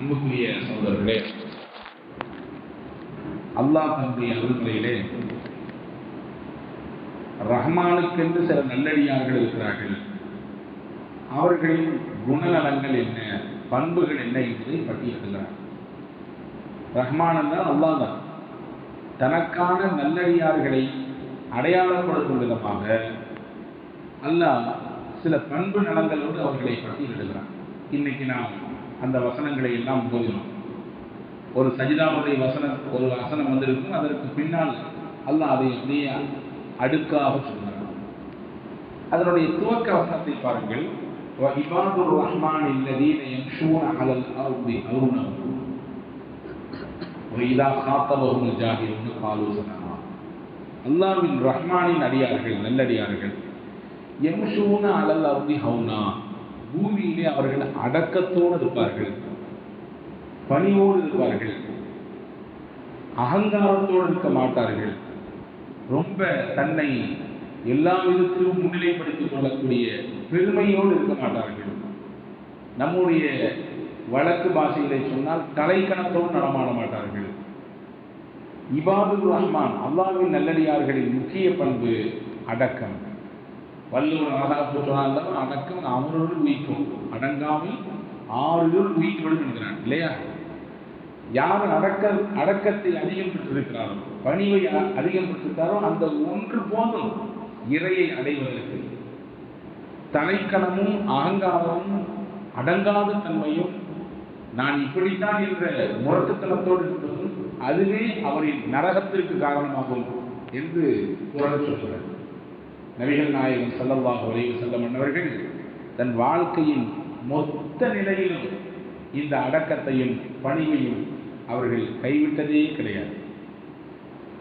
அன்புக்குரிய சகோதரர்களே அல்லாஹ் தன்னுடைய அருள்முறையிலே ரஹ்மானுக்கென்று சில நல்லடியார்கள் இருக்கிறார்கள். அவர்களின் குணநலங்கள் என்ன பண்புகள் என்ன என்பதை பட்டியலிடுகிறார் ரஹ்மான் தான் அல்லாஹ் தான். தனக்கான நல்லடியார்களை அடையாளப்படுத்தும் விதமாக அல்லாஹ் சில பண்பு நலங்களோடு அவர்களை பட்டியலிடுகிறார் இன்னைக்கு நாம் அந்த வசனங்களை எல்லாம் போதினோம் ஒரு சஜிதாவுடைய வசனம் ஒரு வசனம் வந்திருக்கும் அதற்கு பின்னால் அல்லாஹ் அதை அப்படியே அடுக்காக சொல்கிறான் அதனுடைய துவக்க வசனத்தை பாருங்கள் وَعِبَادُ الرَّحْمَنِ الَّذِينَ يَمْشُونَ عَلَى الْأَرْضِ هَوْنًا وَإِذَا خَاطَبَهُمُ الْجَاهِلُونَ قَالُوا سَلَامًا அல்லாஹ்வின் ரஹ்மானின் அடியார்கள் நல்லடியார்கள் எம்ஷூன அலல் அர்தி ஹவுனா பூமியிலே அவர்கள் அடக்கத்தோடு இருப்பார்கள். பணியோடு இருப்பார்கள். அகங்காரத்தோடு இருக்க மாட்டார்கள். ரொம்ப தன்னை எல்லா விதத்திலும் முன்னிலைப்படுத்திக் கொள்ளக்கூடிய பெருமையோடு இருக்க மாட்டார்கள். நம்முடைய வழக்கு பாஷைகளை சொன்னால் தலைக்கணத்தோடு நடமாட மாட்டார்கள். இபாதுர் ரஹ்மான் அல்லாவின் நல்லடியார்களின் முக்கிய பண்பு அடக்கம். வள்ளுவர் அழகாக சொன்னாலும் அடக்கம் அவரோடு உயிக்கும் அடங்காமல் ஆறுதல் உயிக்கொடும் என்கிறான் இல்லையா? யார் அடக்க அடக்கத்தை அதிகம் பெற்றிருக்கிறாரோ பணிவை அதிகம் பெற்றிருக்காரோ அந்த ஒன்று போதும் இறையை அடைவதற்கு. தலைக்கணமும் அகங்காரமும் அடங்காத தன்மையும் நான் இப்படித்தான் என்ற முரட்டுத்தனத்தோடு இருப்பதும் அதுவே அவரின் நரகத்திற்கு காரணமாகும் என்று குரல் சொல்கிறார் நபிகள் நாயகம் செல்லவாக அலைஹி வஸல்லம் அன்னவர்கள் தன் வாழ்க்கையின் மொத்த நிலையிலும் இந்த அடக்கத்தையும் பணிவையும் அவர்கள் கைவிட்டதே கிடையாது.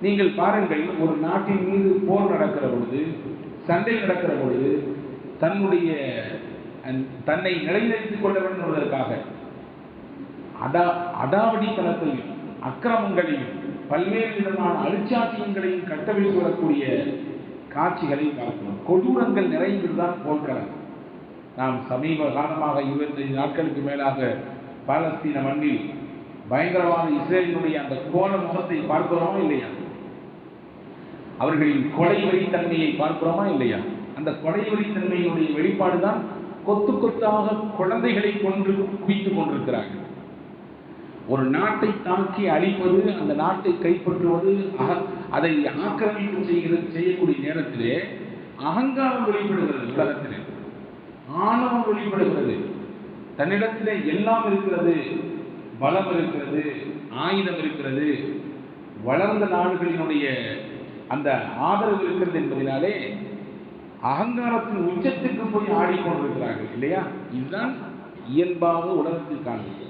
நீங்கள் பாருங்கள் ஒரு நாட்டின் மீது போர் நடக்கிற பொழுது சண்டை நடக்கிற பொழுது தன்னுடைய தன்னை நிலைநிறுத்திக் கொள்ள வேண்டும் என்பதற்காக அதா அடாவடித்தனத்தையும் அக்கிரமங்களையும் பல்வேறு விதமான அழிச்சாட்டியங்களையும் கட்டவிழ்த்து வரக்கூடிய காட்சிகளை பார்க்கிறோம் கொடூரங்கள் நிறைந்துதான் போர்க்களம். நாம் சமீப காலமாக இருபத்தைந்து நாட்களுக்கு மேலாக பாலஸ்தீன மண்ணில் பயங்கரவாத இஸ்ரேலினுடைய அந்த கோல முகத்தை பார்க்கிறோமா இல்லையா? அவர்களின் கொலை வெறித்தன்மையை பார்க்கிறோமா இல்லையா? அந்த கொலை வெறித்தன்மையினுடைய வெளிப்பாடு தான் கொத்து கொத்தாக குழந்தைகளை கொன்று குவித்துக் கொண்டிருக்கிறார்கள். ஒரு நாட்டை தாக்கி அழிப்பது அந்த நாட்டை கைப்பற்றுவது அக- அதை ஆக்கிரமிப்பு செய்கிறது செய்யக்கூடிய நேரத்திலே அகங்காரம் வெளிப்படுகிறது உலகத்திலே. ஆணவம் வெளிப்படுகிறது. தன்னிடத்திலே எல்லாம் இருக்கிறது. பலம் இருக்கிறது. ஆயுதம் இருக்கிறது. வளர்ந்த நாடுகளினுடைய அந்த ஆதரவு இருக்கிறது என்பதனாலே அகங்காரத்தின் உச்சத்துக்கு போய் ஆடிக்கொண்டிருக்கிறார்கள் இல்லையா? இதுதான் இயல்பாக உலகத்தில் காண்கிறது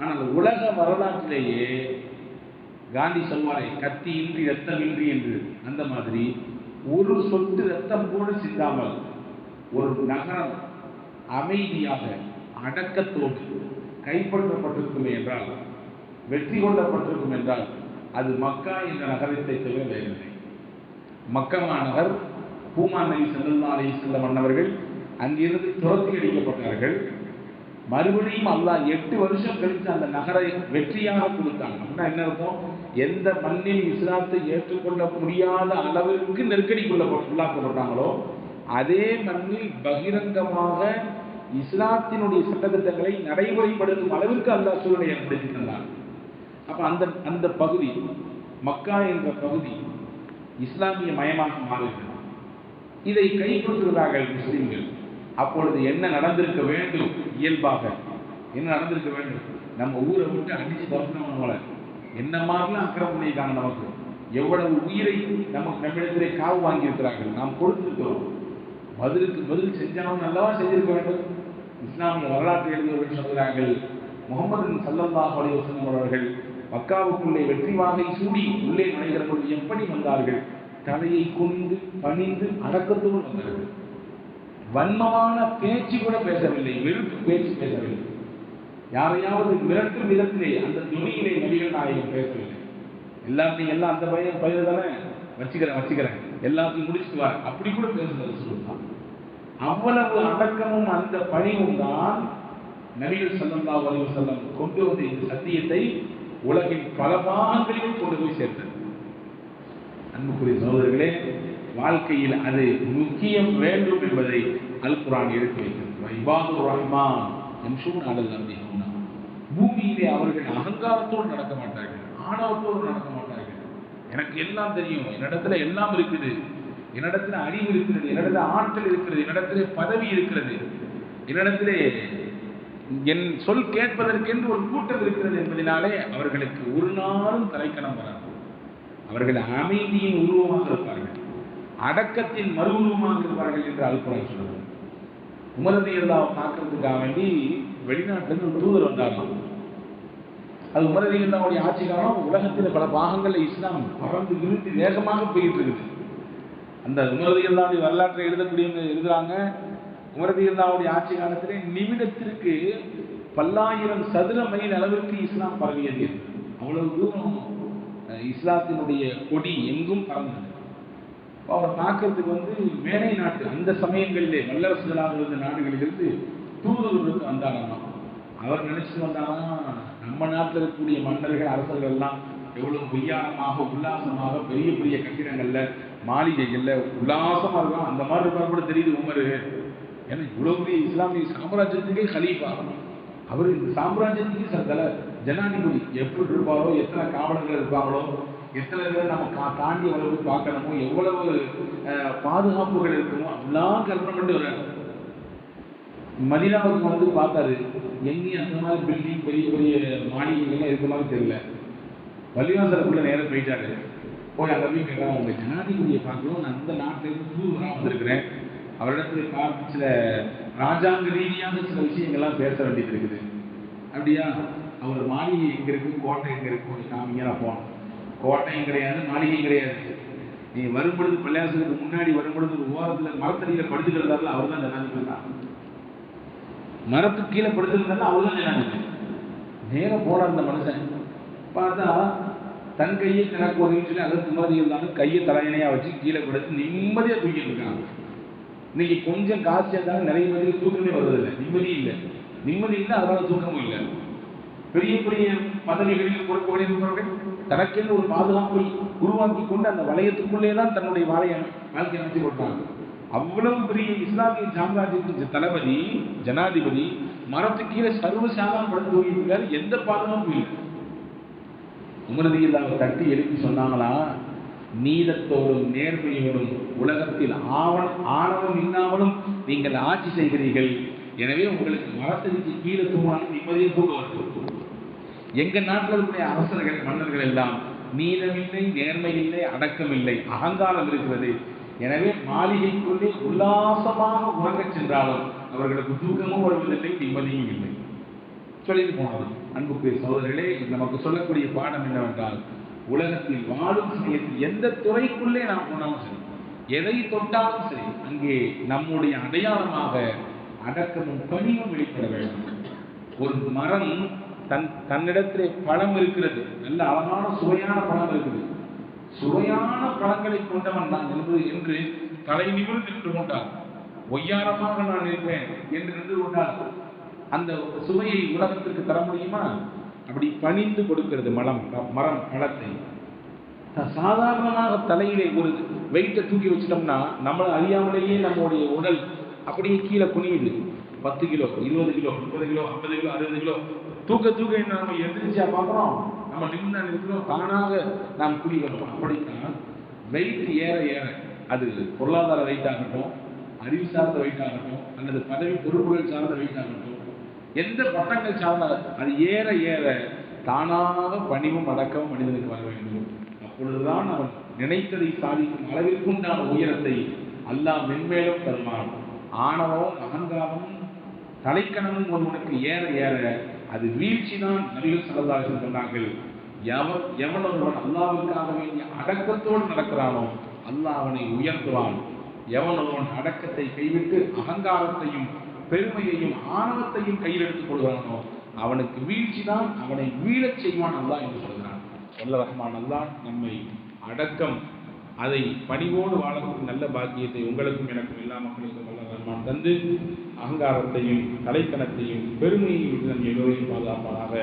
ஆனால் உலக வரலாற்றிலேயே காந்தி சொல்வாரே கத்தி இன்றி ரத்தம் இன்றி என்று. அந்த மாதிரி ஒரு சொட்டு ரத்தம் கூட சிந்தாமல் ஒரு நகரம் அமைதியாக அடக்கத்தோடு கைப்பற்றப்பட்டிருக்கும் என்றால் வெற்றி கொள்ளப்பட்டிருக்கும் என்றால் அது மக்கா என்ற நகரத்தை தவிர வேறில்லை மக்கா நகர் பூமா நபி ஸல்லல்லாஹு அலைஹி அங்கிருந்து துரத்தி அடிக்கப்பட்டார்கள். மறுபடியும் அல்லாஹ் எட்டு வருஷம் கழித்து அந்த நகரை வெற்றியாக கொடுத்தாங்க அப்படின்னா என்ன இருக்கும் எந்த மண்ணில் இஸ்லாத்தை ஏற்றுக்கொள்ள முடியாத அளவிற்கு நெருக்கடிக்குள்ள உள்ளாக்கப்பட்டாங்களோ அதே மண்ணில் பகிரங்கமாக இஸ்லாத்தினுடைய சட்டத்திட்டங்களை நடைமுறைப்படுத்தும் அளவிற்கு அல்லா சூழ்நிலை ஏற்படுத்தி அப்போ அப்ப அந்த அந்த பகுதி மக்கா என்ற பகுதி இஸ்லாமிய மயமாக மாறுகிறது இதை கைப்பற்றுகிறார்கள் முஸ்லிம்கள் அப்பொழுது என்ன நடந்திருக்க வேண்டும்? இயல்பாக என்ன நடந்திருக்க வேண்டும்? நம்ம ஊரை விட்டு அடிச்சு தரணும் போல. என்ன மாதிரிலாம் அக்கிரமம் பண்ணியிருக்காங்க நமக்கு? எவ்வளவு உயிரை நமக்கு நம்மிடத்திலே காவு வாங்கியிருக்கிறார்கள்? நாம் கொடுத்திருக்கிறோம். பதிலுக்கு பதில் செஞ்சாலும் நல்லவா செஞ்சிருக்க வேண்டும்? இஸ்லாமிய வரலாற்று எழுதியவர்கள் சொல்கிறார்கள் முகமது சல்லல்லாஹு அலைஹி அவர்கள் மக்காவுக்குள்ளே வெற்றி வாகை சூடி உள்ளே நுழைகிறவர்கள் எப்படி வந்தார்கள்? தலையை குனிந்து பணிந்து அடக்கத்தோடு வந்தார்கள். வன்மமான பேச்சு கூட பேசவில்லை வெறுப்பு பேச்சு பேசவில்லை. யாரையாவது மிரட்டும் விதத்திலே அந்த துணியிலே நபிகள் நாயகம் பேசவில்லை. எல்லாத்தையும் எல்லாம் அந்த பையன் பயிர் தானே வச்சுக்கிறேன் வச்சுக்கிறேன். எல்லாத்தையும் முடிச்சுட்டு வரேன். அப்படி கூட பேசுகிறது சொல்லலாம் அவ்வளவு அடக்கமும் அந்த பணிவும் தான் நபிகள் ஸல்லல்லாஹு அலைஹி செல்லம் கொண்டு வந்த இந்த சத்தியத்தை உலகின் பல பாகங்களிலும் கொண்டு போய் சேர்த்தது. அன்புக்குரிய சகோதரர்களே வாழ்க்கையில் அது முக்கியம் வேண்டும் என்பதை அல் குரான் எடுத்து வைக்கிறது இபாதுர் ரஹ்மான் எம்ஷூன் அலல் அர்தி பூமியிலே அவர்கள் அகங்காரத்தோடு நடக்க மாட்டார்கள் ஆணவத்தோடு நடக்க மாட்டார்கள். எனக்கு எல்லாம் தெரியும். என்னிடத்துல எல்லாம் இருக்குது. என்னிடத்துல அறிவு இருக்கிறது என்னிடத்துல ஆற்றல் இருக்கிறது என்னிடத்துல பதவி இருக்கிறது. என்னிடத்திலே என் சொல் கேட்பதற்கென்று ஒரு கூட்டம் இருக்கிறது என்பதனாலே அவர்களுக்கு ஒரு நாளும் தலைக்கணம் வராது. அவர்கள் அமைதியின் உருவமாக இருப்பார்கள். அடக்கத்தின் மறு உருவமாக இருப்பார்கள் என்று அல்புரம் சொல்லுவோம் உமரதி அல்லாவை பார்க்கறதுக்காக வேண்டி வெளிநாட்டிலிருந்து ஒரு தூதர் வந்தாராம் அது உமரதி எல்லாவுடைய ஆட்சி காலம் உலகத்தில் பல பாகங்களில் இஸ்லாம் பறந்து இருந்து வேகமாக போயிட்டு இருக்குது. அந்த உமரதி எல்லாவுடைய வரலாற்றை எழுதக்கூடியவங்க எழுதுறாங்க. உமரதி அல்லாவுடைய ஆட்சி காலத்திலே நிமிடத்திற்கு பல்லாயிரம் சதுர மைல் அளவிற்கு இஸ்லாம் பரவியது. அவ்வளவு தூரம் இஸ்லாத்தினுடைய கொடி எங்கும் பறந்தது அவர் அவரை பார்க்கறதுக்கு வந்து மேலை நாட்டு அந்த சமயங்களிலே வல்லரசுகளாக இருந்த நாடுகளிலிருந்து தூதுவர்களுக்கு வந்தாராம்? அவர் நினைச்சு வந்தாங்கன்னா நம்ம நாட்டில் இருக்கக்கூடிய மன்னர்கள் அரசர்கள் எல்லாம் எவ்வளவு பொய்யாரமாக உல்லாசமாக பெரிய பெரிய கட்டிடங்கள்ல மாளிகைகள்ல உல்லாசமா இருக்கும் அந்த மாதிரி இருப்பார் கூட தெரியுது உமரு. ஏன்னா இவ்வளவு பெரிய இஸ்லாமிய சாம்ராஜ்யத்துக்கே கலீஃபா. அவர் இந்த சாம்ராஜ்யத்துக்கு சில தலை ஜனாதிபதி எப்படி இருப்பாரோ எத்தனை காவலர்கள் இருப்பாங்களோ எத்தனை பேர் நம்ம கா தாண்டி எவ்வளவு பார்க்கணுமோ எவ்வளவு அஹ், பாதுகாப்புகள் இருக்குமோ எல்லாம் கற்பனை பண்ணி வராங்க மதினாவுக்கு வந்து பார்த்தாரு எங்கேயும் அந்த மாதிரி பில்டிங் பெரிய பெரிய மாளிகைகள்லாம் இருக்க மாதிரி தெரியல. பள்ளிவாசலுக்குள்ள நேரம் போயிட்டாரு. போய் அங்கே போய் கேட்டா உங்க ஜனாதிபதியை பார்க்கணும். நான் அந்த நாட்டிலிருந்து தூதுவராக வந்திருக்கிறேன். அவரிடத்துல பார்த்து சில ராஜாங்க ரீதியான சில விஷயங்கள்லாம் பேச வேண்டியது இருக்குது. அப்படியா? அவர் மாளிகை எங்க இருக்கு? கோட்டை எங்க இருக்கு? கொஞ்சம் காமிங்க நான் போனோம் கோட்டையும் கிடையாது மாளிகையும் கிடையாது. நீ வரும்பொழுது பள்ளியாசலுக்கு முன்னாடி வரும்பொழுது ஒரு ஓரத்தில் மரத்தடியில படுத்துக்கிறதால அவர் தான் ஜனாதிபதி தான். மரத்துக்கு கீழே படுத்துக்கிறதால அவர் தான் ஜனாதிபதி நேரம் போன அந்த மனுஷன் பார்த்தா தன் கையை தனக்கு சொல்லி அதற்கு மாதிரி இருந்தாலும் கையை தலையணையா வச்சு கீழே படுத்து நிம்மதியா தூக்கிட்டு இருக்காங்க. இன்னைக்கு கொஞ்சம் காசு சேர்ந்தாலும் நிறைய பேருக்கு தூக்கமே வருவதில்லை. நிம்மதி இல்லை. நிம்மதி இல்லை அதனால தூக்கமும் இல்லை. பெரிய பெரிய பதவிகளில் கொடுக்கப்படுகின்றவர்கள் தனக்கென்று ஒரு பாதுகாப்பை உருவாக்கி கொண்டு அந்த வளையத்துக்குள்ளே தான் தன்னுடைய வாழையை வாழ்க்கை நடத்தி கொண்டாங்க அவ்வளவு பெரிய இஸ்லாமிய சாம்ராஜ்யத்தின் தளபதி ஜனாதிபதி மரத்து கீழே சர்வசாதாரண படுத்து தூங்கியிருக்காரு எந்த பாதுகாப்பும் இல்லை. உமரதியில் அவர் தட்டி எழுப்பி சொன்னாங்களா? நீதத்தோடும் நேர்மையோடும் உலகத்தில் ஆவணம் ஆணவம் இல்லாமலும் நீங்கள் ஆட்சி செய்கிறீர்கள். எனவே உங்களுக்கு மரத்தடிக்கு கீழே தூங்கினாலும் நிம்மதியை தூங்க வருது. எங்க நாட்டில் இருக்கக்கூடிய அரசர்கள் மன்னர்கள் எல்லாம் நீளமில்லை நேர்மையில்லை அடக்கமில்லை அகங்காரம் இருக்கிறது. எனவே மாளிகைக்குள்ளே உல்லாசமாக உறங்கச் சென்றாலும் அவர்களுக்கு தூக்கமும் வருவதில்லை நிம்மதியும் இல்லை. சொல்லிட்டு போனது. அன்புக்குரிய சகோதரர்களே நமக்கு சொல்லக்கூடிய பாடம் என்னவென்றால் உலகத்தில் வாழும் சமயத்தில் எந்த துறைக்குள்ளே நாம் போனாலும் சரி எதை தொட்டாலும் சரி அங்கே நம்முடைய அடையாளமாக அடக்கமும் பணியும் வெளிப்பட வேண்டும். ஒரு மரம் தன் தன்னிடத்திலே பழம் இருக்கிறது. நல்ல அழகான சுவையான பழம் இருக்குது. சுவையான பழங்களை கொண்டவன் நான் என்பது என்று தலை நிமிர்ந்து நின்று கொண்டார் ஒய்யாரமாக நான் இருப்பேன் என்று நின்று கொண்டார் அந்த சுவையை உலகத்திற்கு தர முடியுமா? அப்படி பணிந்து கொடுக்கிறது மலம் மரம் பழத்தை. சாதாரணமாக தலையிலே ஒரு வெயிட்டை தூக்கி வச்சிட்டோம்னா நம்மளை அறியாமலேயே நம்மளுடைய உடல் அப்படியே கீழே குனியுது. பத்து கிலோ இருபது கிலோ முப்பது கிலோ ஐம்பது கிலோ அறுபது கிலோ தூக்க தூக்க என்ன நம்ம எந்திரிச்சா பார்க்குறோம் நம்ம நின்று இருக்கிறோம் தானாக நாம் குடி வரோம் அப்படித்தான் வெயிட் ஏற ஏற அது பொருளாதார வெயிட் ஆகட்டும் அறிவு சார்ந்த வெயிட் ஆகட்டும் அல்லது பதவி பொறுப்புகள் சார்ந்த வெயிட் ஆகட்டும் எந்த பட்டங்கள் சார்ந்த அது ஏற ஏற தானாக பணிவும் அடக்கவும் மனிதனுக்கு வர வேண்டும். அப்பொழுதுதான் அவன் நினைத்ததை சாதிக்கும் அளவிற்குண்டான உயரத்தை அல்லாஹ் மென்மேலும் தருவான். ஆணவம் அகங்காரம் தலைக்கணமும் ஒருவனுக்கு ஏற ஏற அது வீழ்ச்சி தான் நபிகள் சல்லல்லாஹு சொன்னார்கள். எவன் எவனொருவன் அல்லாவுக்காக வேண்டிய அடக்கத்தோடு நடக்கிறானோ அல்லாஹ் அவனை உயர்த்துவான். எவன் ஒருவன் அடக்கத்தை கைவிட்டு அகங்காரத்தையும் பெருமையையும் ஆணவத்தையும் கையில் எடுத்துக் கொள்கிறானோ அவனுக்கு வீழ்ச்சி தான் அவனை வீழச் செய்வான் அல்லாஹ் என்று சொல்கிறான். வல்ல ரஹ்மான் அல்லாஹ் நம்மை அடக்கம் அதை பணிவோடு வாழக்கூடிய நல்ல பாக்கியத்தை உங்களுக்கும் எனக்கும் எல்லா மக்களுக்கும் வல்ல ரஹ்மான் தந்து அகங்காரத்தையும் தலைத்தனத்தையும் பெருமையையும் விட்டு நம் எல்லோரையும் பாதுகாப்பானாக